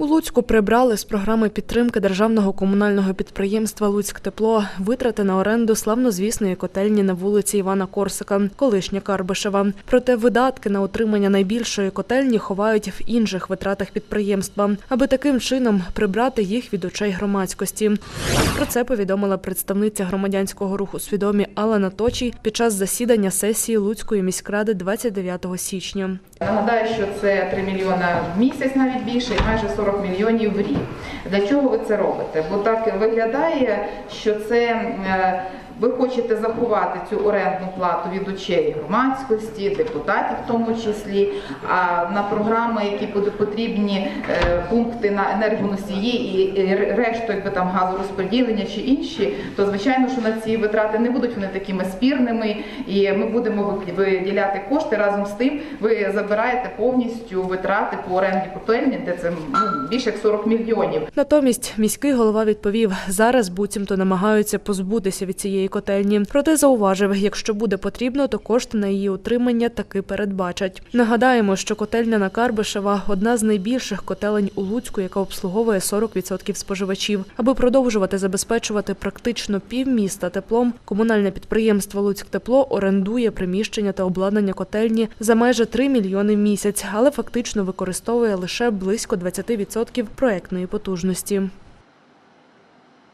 У Луцьку прибрали з програми підтримки державного комунального підприємства Луцьк Тепло витрати на оренду славнозвісної котельні на вулиці Івана Корсика, колишня Карбишева. Проте видатки на утримання найбільшої котельні ховають в інших витратах підприємства, аби таким чином прибрати їх від очей громадськості. Про це повідомила представниця громадянського руху свідомі Алана Точій під час засідання сесії Луцької міськради 29 січня. Нагадаю, що це 3 мільйона в місяць, навіть більше, і майже 40 мільйонів в рік. Для чого ви це робите? Бо так виглядає, що це е, ви хочете заховати цю орендну плату від очей громадськості, депутатів в тому числі. А на програми, які потрібні е, пункти на енергоносії і решту, якби там газорозподілення чи інші, то звичайно, що на ці витрати не будуть вони такими спірними, і ми будемо виділяти кошти разом з тим. Ви забираєте повністю витрати по оренді котельні, де це ну, більше як 40 мільйонів. Натомість міський голова відповів, зараз буцімто намагаються позбутися від цієї котельні. Проте зауважив, якщо буде потрібно, то кошти на її утримання таки передбачать. Нагадаємо, що котельня на Карбишева одна з найбільших котелень у Луцьку, яка обслуговує 40% споживачів. Аби продовжувати забезпечувати практично півміста теплом, комунальне підприємство Луцьктепло орендує приміщення та обладнання котельні за майже 3 мільйони в місяць, але фактично використовує лише близько 20% проектної потужності.